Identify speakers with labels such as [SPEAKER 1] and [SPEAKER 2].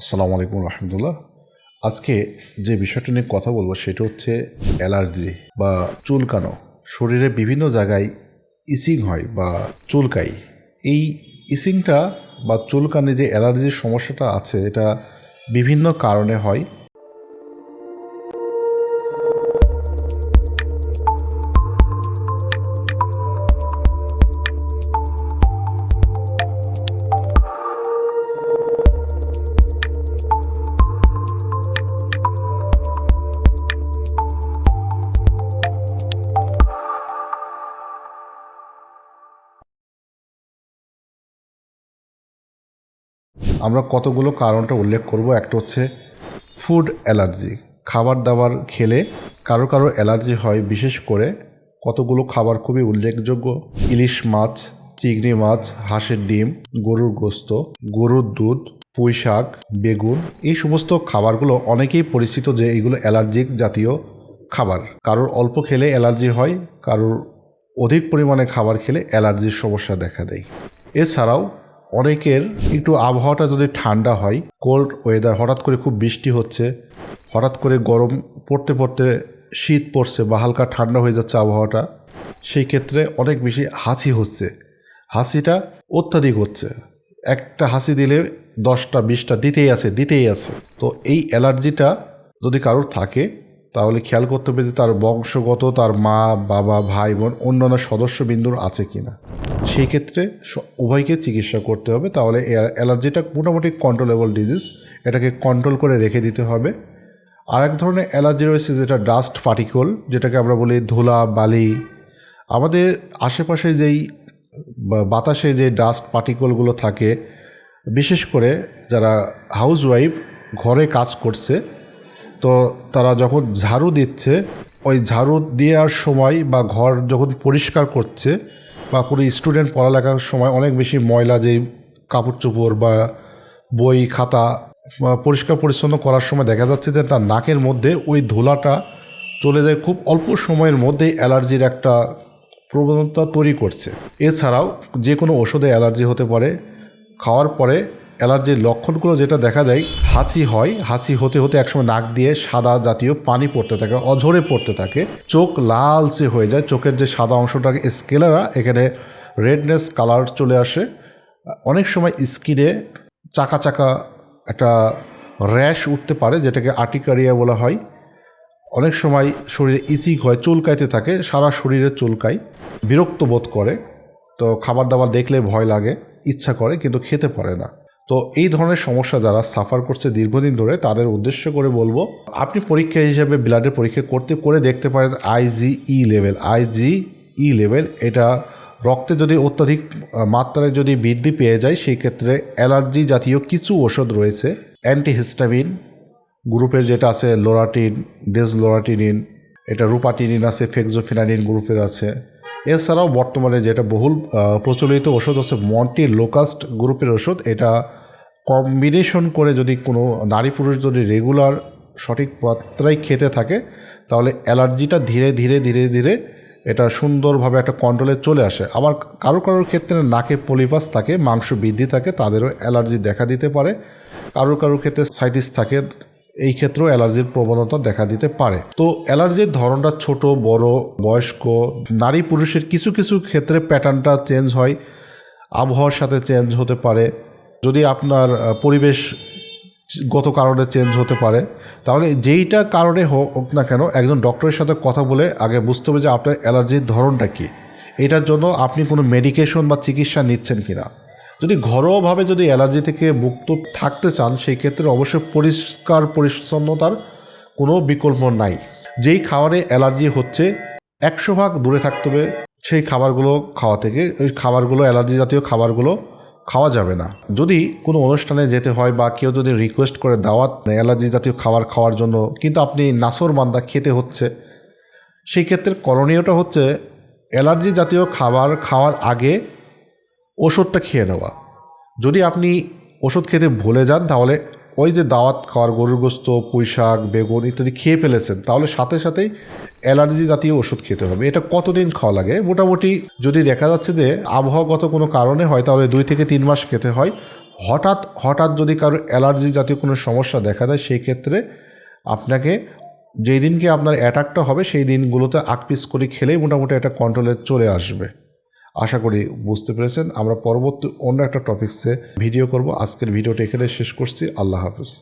[SPEAKER 1] আসসালামু আলাইকুম রহমতুল্লাহ। আজকে যে বিষয়টা নিয়ে কথা বলব সেটা হচ্ছে অ্যালার্জি বা চুলকানো। শরীরে বিভিন্ন জায়গায় ইসিং হয় বা চুলকাই এই ইসিংটা বা চুলকানে যে অ্যালার্জির সমস্যাটা আছে, এটা বিভিন্ন কারণে হয়। আমরা কতগুলো কারণটা উল্লেখ করব? একটা হচ্ছে ফুড অ্যালার্জি খাবার দাবার খেলে কারও কারও অ্যালার্জি হয়, বিশেষ করে কতগুলো খাবার খুবই উল্লেখযোগ্য। ইলিশ মাছ, চিংড়ি মাছ, হাঁসের ডিম, গরুর গোস্ত, গরুর দুধ, পুঁই শাক, বেগুন, এই সমস্ত খাবারগুলো অনেকেই পরিচিত যে এগুলো অ্যালার্জিক জাতীয় খাবার। কারোর অল্প খেলে অ্যালার্জি হয়, কারোর অধিক পরিমাণে খাবার খেলে অ্যালার্জির সমস্যা দেখা দেয়। এছাড়াও অনেকের একটু আবহাওয়াটা যদি ঠান্ডা হয় কোল্ড ওয়েদার হঠাৎ করে খুব বৃষ্টি হচ্ছে, হঠাৎ করে গরম পড়তে পড়তে শীত পড়ছে বা হালকা ঠান্ডা হয়ে যাচ্ছে আবহাওয়াটা, সেই ক্ষেত্রে অনেক বেশি হাসি হচ্ছে। হাসিটা অত্যাধিক হচ্ছে। একটা হাসি দিলে দশটা, বিশটা দিতেই আছে দিতেই আছে। তো এই অ্যালার্জিটা যদি কারোর থাকে, তাহলে খেয়াল করতে হবে যে তার বংশগত, তার মা, বাবা, ভাই, বোন, অন্যান্য সদস্যবিন্দুর আছে কিনা। সেই ক্ষেত্রে উভয়কে চিকিৎসা করতে হবে। তাহলে অ্যালার্জিটা মোটামুটি কন্ট্রোলেবল ডিজিজ এটাকে কন্ট্রোল করে রেখে দিতে হবে। আর এক ধরনের অ্যালার্জি রয়েছে যেটা ডাস্ট পার্টিকল যেটাকে আমরা বলি ধুলা, বালি। আমাদের আশেপাশে যেই বাতাসে যে ডাস্ট পার্টিকলগুলো থাকে, বিশেষ করে যারা হাউসওয়াইফ ঘরে কাজ করছে, তো তারা যখন ঝাড়ু দিচ্ছে, ওই ঝাড়ু দেওয়ার সময় বা ঘর যখন পরিষ্কার করছে বা কোনো স্টুডেন্ট পড়ালেখার সময় অনেক বেশি ময়লা, যেই কাপড় চোপড় বা বই, খাতা পরিষ্কার পরিচ্ছন্ন করার সময় দেখা যাচ্ছে যে তার নাকের মধ্যে ওই ধোলাটা চলে যায়, খুব অল্প সময়ের মধ্যেই অ্যালার্জির একটা প্রবণতা তৈরি করছে। এছাড়াও যে কোনো ওষুধে অ্যালার্জি হতে পারে, খাওয়ার পরে অ্যালার্জির লক্ষণগুলো যেটা দেখা দেয়, হাঁচি হয়, হাঁচি হতে হতে একসময় নাক দিয়ে সাদা জাতীয় পানি পড়তে থাকে, অঝরে পড়তে থাকে। চোখ লালচে হয়ে যায়, চোখের যে সাদা অংশটাকে স্কেলারা, এখানে রেডনেস কালার চলে আসে। অনেক সময় স্কিনে চাকা চাকা একটা র্যাশ উঠতে পারে, যেটাকে আর্টিকারিয়া বলা হয়। অনেক সময় শরীরে ইচিক হয়, চুলকাইতে থাকে, সারা শরীরে চুলকায়, বিরক্ত বোধ করে। তো খাবার দাবার দেখলে ভয় লাগে, ইচ্ছা করে, কিন্তু খেতে পারে না। তো এই ধরনের সমস্যা যারা সাফার করছে দীর্ঘদিন ধরে, তাদের উদ্দেশ্য করে বলব, আপনি পরীক্ষা হিসেবে ব্লাডের পরীক্ষা করতে, করে দেখতে পারেন আইজিই লেভেল আইজিই লেভেল এটা রক্তে যদি অত্যাধিক মাত্রায় যদি বৃদ্ধি পেয়ে যায়, সেই ক্ষেত্রে অ্যালার্জি জাতীয় কিছু ওষুধ রয়েছে অ্যান্টিহিস্টামিন গ্রুপের যেটা আছে লোরাটিন ডেজলোরাটিনিন এটা রুপাটিনিন আছে ফেক্সোফিনানিন গ্রুপের আছে। এছাড়াও বর্তমানে যেটা বহুল প্রচলিত ওষুধ আছে মন্টি লোকাস্ট গ্রুপের ওষুধ। এটা কম্বিনেশন করে যদি কোনো নারী পুরুষ যদি রেগুলার সঠিক মাত্রায় খেতে থাকে, তাহলে অ্যালার্জিটা ধীরে ধীরে ধীরে ধীরে এটা সুন্দরভাবে একটা কন্ট্রোলে চলে আসে। আবার কারও কারোর ক্ষেত্রে নাকে পলিপাস থাকে, মাংস বৃদ্ধি থাকে, তাদেরও অ্যালার্জি দেখা দিতে পারে। কারও কারোর ক্ষেত্রে সাইটিস থাকে এই ক্ষেত্রেও অ্যালার্জির প্রবণতা দেখা দিতে পারে। তো অ্যালার্জির ধরনটা ছোট, বড়, বয়স্ক, নারী পুরুষের কিছু কিছু ক্ষেত্রে প্যাটার্নটা চেঞ্জ হয়, আবহাওয়ার সাথে চেঞ্জ হতে পারে। যদি আপনার পরিবেশ গত কারণে চেঞ্জ হতে পারে, তাহলে যেইটা কারণে হোক না কেন একজন ডক্টরের সাথে কথা বলে আগে বুঝতে হবে যে আপনার অ্যালার্জির ধরনটা কী। এটার জন্য আপনি কোনো মেডিকেশন বা চিকিৎসা নিচ্ছেন কি না যদি ঘরোয়াভাবে যদি অ্যালার্জি থেকে মুক্ত থাকতে চান, সেই ক্ষেত্রে অবশ্যই পরিষ্কার পরিচ্ছন্নতার কোনো বিকল্প নাই। যেই খাবারে অ্যালার্জি হচ্ছে, একশো ভাগ দূরে থাকতে হবে, সেই খাবারগুলো খাওয়া থেকে, ওই খাবারগুলো, অ্যালার্জি জাতীয় খাবারগুলো খাওয়া যাবে না। যদি কোনো অনুষ্ঠানে যেতে হয় বা কেউ যদি রিকোয়েস্ট করে দাওয়াত, অ্যালার্জি জাতীয় খাবার খাওয়ার জন্য, কিন্তু আপনি নাসর মান্দা খেতে হচ্ছে, সেই ক্ষেত্রে করণীয়টা হচ্ছে অ্যালার্জি জাতীয় খাবার খাওয়ার আগে ওষুধটা খেয়ে নেওয়া। যদি আপনি ওষুধ খেতে ভুলে যান, তাহলে ওই যে দাওয়াত খাওয়ার, গরুর গোস্ত পুঁই শাক বেগুন ইত্যাদি খেয়ে ফেলেছেন, তাহলে সাথে সাথেই অ্যালার্জি জাতীয় ওষুধ খেতে হবে। এটা কতদিন খাওয়া লাগে? মোটামুটি যদি দেখা যাচ্ছে যে আবহাওয়াগত কোনো কারণে হয়, তাহলে দুই থেকে তিন মাস খেতে হয়। হঠাৎ হঠাৎ যদি কারও অ্যালার্জি জাতীয় কোনো সমস্যা দেখা দেয়, সেই ক্ষেত্রে আপনাকে যেই দিনকে আপনার অ্যাটাকটা হবে, সেই দিনগুলোতে আগ পিস করে খেলেই মোটামুটি একটা কন্ট্রোলে চলে আসবে। আশা করি বুঝতে পেরেছেন। আমরা পরবর্তী অন্য একটা টপিক্সে ভিডিও করব। আজকের ভিডিওটা এখানে শেষ করছি। আল্লাহ হাফিজ।